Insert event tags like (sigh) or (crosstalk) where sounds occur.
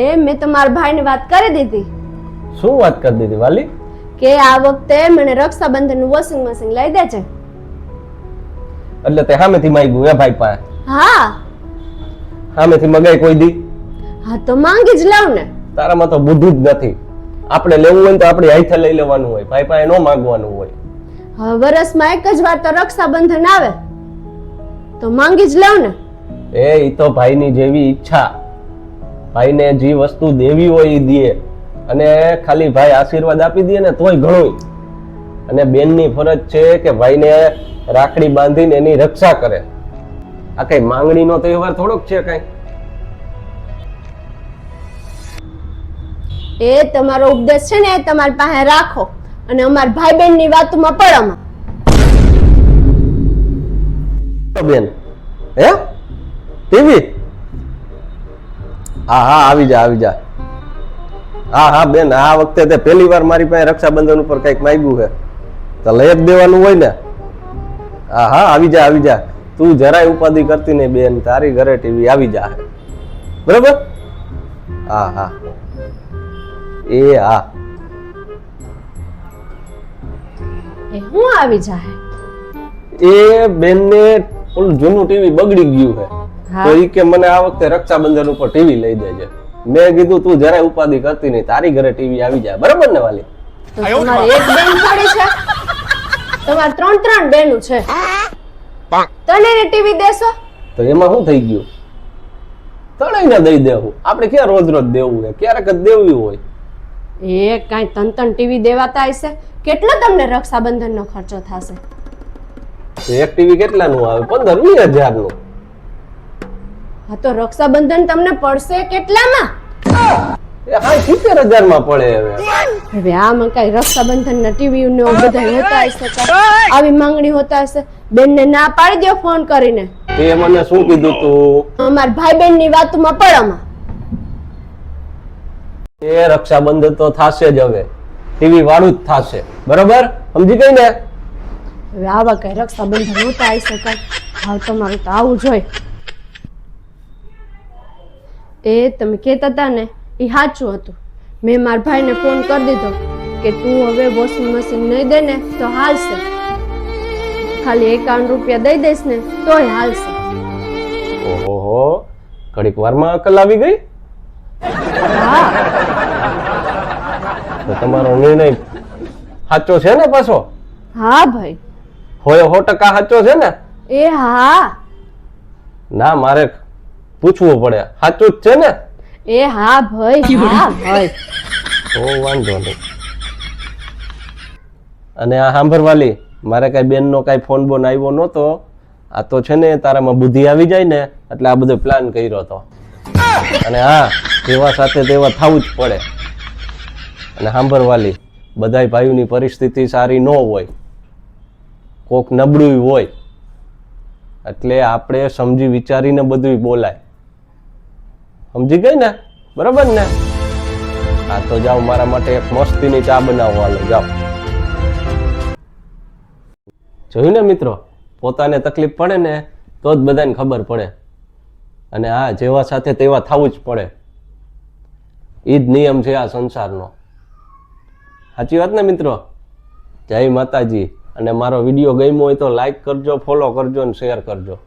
એ મેં તો મારા ભાઈને વાત કરી દીધી. શું વાત કરી દીધી વાલી? કે આ વખતે મને રક્ષાબંધનનું વોશિંગ મશીન લઈ દેજે. એટલે તે સામેથી માંગ્યું એ ભાઈ પાસે? હા. હામેથી મગાઈ કોઈ દી? હા તો માંગી જ લાવ ને. તારામાં તો બુદ્ધિ જ નથી. આપણે લેવું હોય તો આપણે હાથે લઈ લેવાનું હોય. ભાઈ પાસે ન માંગવાનું હોય. હા વરસમાં એક જ વાર તો રક્ષાબંધન આવે. તો માંગી જ લાવ ને. એ ઈ તો ભાઈની જેવી ઈચ્છા. ભાઈને જે વસ્તુ દેવી હોય એ દે. અને ખાલી ભાઈ આશીર્વાદ આપી દે ને તોય ઘણું અને બેનની ફરજ છે કે ભાઈને રાખડી બાંધીને એની રક્ષા કરે. આ કઈ માંગણીનો તહેવાર થોડોક છે કઈ? એ તમારો ઉપદેશ છે ને એ તમારી પાસે રાખો. અને અમારા ભાઈ બહેનની વાતોમાં તો બેન હે? ટીવી હા હા આવી જા આવી જા. હા હા બેન આ વખતે તે પહેલી વાર મારી પાસે રક્ષાબંધન ઉપર કંઈક માંગ્યું છે. તો લઈ જ દેવાનું હોય ને. હા હા આવી જા આવી જા. તું જરાય ઉપાધિ કરતી નહીં બેન તારી ઘરે ટીવી આવી જા. બરાબર? હા હા. એ હા. એ હું આવી જાય એ બેનને ઓલું જૂનું ટીવી બગડી ગયું છે. તો એ કે મને આ વખતે રક્ષાબંધન ઉપર ટીવી લઈ દેજે. મેં કીધું તું જરાય ઉપાધિ કરતી નહીં. તારી ઘરે ટીવી આવી જાય. બરાબર ને વાલી? તો એક બેન થોડી છે. તમારે ત્રણ ત્રણ બેનું છે. તને ટીવી દેશો? તો એમાં શું થઈ ગયું? તણાઈને દઈ દેવું. આપણે ક્યાં રોજ રોજ દેવું હોય ક્યારેક જ દેવું હોય. એ કાંઈ તન તન ટીવી દેવાતા હશે? કેટલો તમને રક્ષાબંધનનો ખર્ચો થશે? એક ટીવી કેટલાનું આવે? પંદર વીસ હજારનું હા તો રક્ષાબંધન તમને પડશે કેટલામાં? હા સિત્તેર હજારમાં પડે હવે. રક્ષાબંધન ના ટીવી ને બધા હોતા હશે આવી માંગણી હોતા હશે? બેનને ના પાડી દો ફોન કરીને. તે મને શું કીધું તું? અમારા ભાઈ બહેનની વાતમાં પડવામાં એ રક્ષાબંધન તો થાશે જ હવે. ટીવી વાળું જ થાશે. બરોબર? સમજી ગઈ ને? હવે આવા કઈ રક્ષાબંધન હોતા હશે કાંઈ? હાવ તમારું તો આવું જોઈએ એ તમે કહેતા હતા ને એ સાચું હતું. મેં મારા ભાઈને ફોન કરી દીધો કે તું હવે વોશિંગ મશીન નહીં દે ને તો હાલશે. ખાલી એકાવન રૂપિયા દઈ દઈશ ને તોય હાલશે. ઓહો ઘડીક વારમાં અકલ આવી ગઈ? હા. તમારો નિર્ણય સાચો છે ને પાછો? હા ભાઈ. હોય સો ટકા સાચો છે ને? એ હા. ના મારે પૂછવું પડે. સાચું જ છે ને? એ હા ભાઈ (laughs) હા ભાઈ. તો વાંધો નહીં. અને આ સાંભળવાલી મારે કઈ બેનનો કાંઈ ફોન બોન આવ્યો નહોતો. આ તો છે ને તારામાં બુદ્ધિ આવી જાય ને એટલે આ બધો પ્લાન કર્યો હતો અને હા જેવા સાથે તેવા થવું જ પડે. અને સાંભળવાલી બધાય ભાઈઓની પરિસ્થિતિ સારી ન હોય. કોક નબળું હોય. એટલે આપણે સમજી વિચારીને બધું બોલાય. સમજી ગઈ ને? બરાબર ને? હા તો જાઓ, મારા માટે એક મસ્તીની ચા બનાવવાનો જાઓ. જોયું ને મિત્રો? પોતાને તકલીફ પડે ને, તો જ બધાને ખબર પડે. અને આ જેવા સાથે તેવા થવું જ પડે. એ જ નિયમ છે આ સંસારનો. સાચી વાત ને મિત્રો? જય માતાજી. અને મારો વીડિયો ગમ્યો હોય તો લાઈક કરજો ફોલો કરજો અને શેર કરજો.